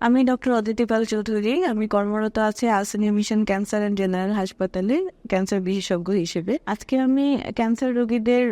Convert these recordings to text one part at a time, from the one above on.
আমি ডক্টর অদিতি পাল চৌধুরী আমি কর্মরত আছি আসনিয়া মিশন ক্যান্সার অ্যান্ড জেনারেল হাসপাতালে ক্যান্সার বিশেষজ্ঞ হিসেবে। আজকে আমি ক্যান্সার রোগীদের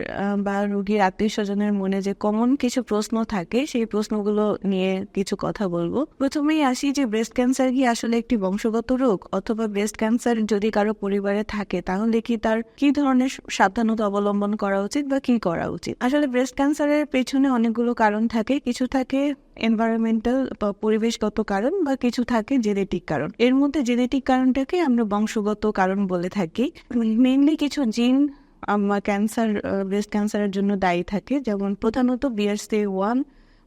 বা রোগীর আত্মীয় স্বজনের মনে যে কমন কিছু প্রশ্ন থাকে, সেই প্রশ্নগুলো নিয়ে কিছু কথা বলব। প্রথমেই আসি যে ব্রেস্ট ক্যান্সার কি আসলে একটি বংশগত রোগ? অথবা ব্রেস্ট ক্যান্সার যদি কারও পরিবারে থাকে, তাহলে কি তার কি ধরনের সাবধানতা অবলম্বন করা উচিত বা কি করা উচিত? আসলে ব্রেস্ট ক্যান্সারের পেছনে অনেকগুলো কারণ থাকে। কিছু থাকে এনভায়রনমেন্টাল বা পরিবেশগত কারণ, বা কিছু থাকে জেনেটিক কারণ। এর মধ্যে জেনেটিক কারণটাকে আমরা বংশগত কারণ বলে থাকি। মেইনলি কিছু জিন ক্যান্সার ব্রেস্ট ক্যান্সারের জন্য দায়ী থাকে। যেমন প্রধানত বিআরসি ওয়ান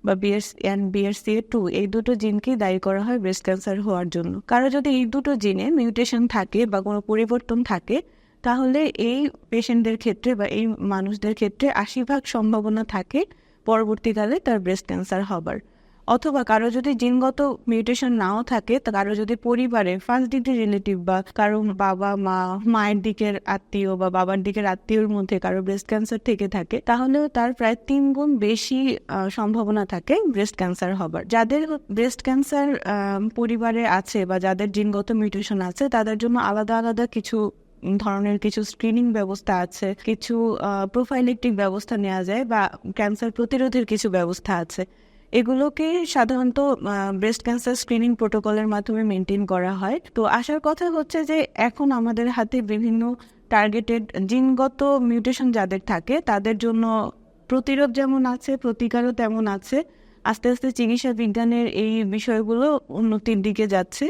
বা বিএস অ্যান্ড বিএসসি টু এই দুটো জিনকেই দায়ী করা হয় ব্রেস্ট ক্যান্সার হওয়ার জন্য। কারও যদি এই দুটো জিনে মিউটেশন থাকে বা কোনো পরিবর্তন থাকে, তাহলে এই পেশেন্টদের ক্ষেত্রে বা এই মানুষদের ক্ষেত্রে আশি ভাগ সম্ভাবনা থাকে, পরবর্তীকালে তার ব্রেস্ট ক্যান্সার হবার। অথবা কারও যদি জিনগত মিউটেশন নাও থাকে কারও যদি পরিবারে ফার্স্ট ডিগ্রি রিলেটিভ বা কারও বাবা মা, মায়ের দিকের আত্মীয় বা বাবার দিকের আত্মীয়র মধ্যে কারও ব্রেস্ট ক্যান্সার থেকে থাকে, তাহলেও তার প্রায় তিন গুণ বেশি সম্ভাবনা থাকে ব্রেস্ট ক্যান্সার হবার। যাদের ব্রেস্ট ক্যান্সার পরিবারে আছে বা যাদের জিনগত মিউটেশন আছে, তাদের জন্য আলাদা আলাদা কিছু ধরনের কিছু স্ক্রিনিং ব্যবস্থা আছে, কিছু প্রোফাইলেকটিক ব্যবস্থা নেওয়া যায় বা ক্যান্সার প্রতিরোধের কিছু ব্যবস্থা আছে। এগুলোকে সাধারণত ব্রেস্ট ক্যান্সার স্ক্রিনিং প্রোটোকলের মাধ্যমে মেনটেন করা হয়। তো আসার কথা হচ্ছে যে, এখন আমাদের হাতে বিভিন্ন টার্গেটেড জিনগত মিউটেশন যাদের থাকে, তাদের জন্য প্রতিরোধ যেমন আছে, প্রতিকারও তেমন আছে। আস্তে আস্তে চিকিৎসা বিজ্ঞানের এই বিষয়গুলো উন্নতির দিকে যাচ্ছে।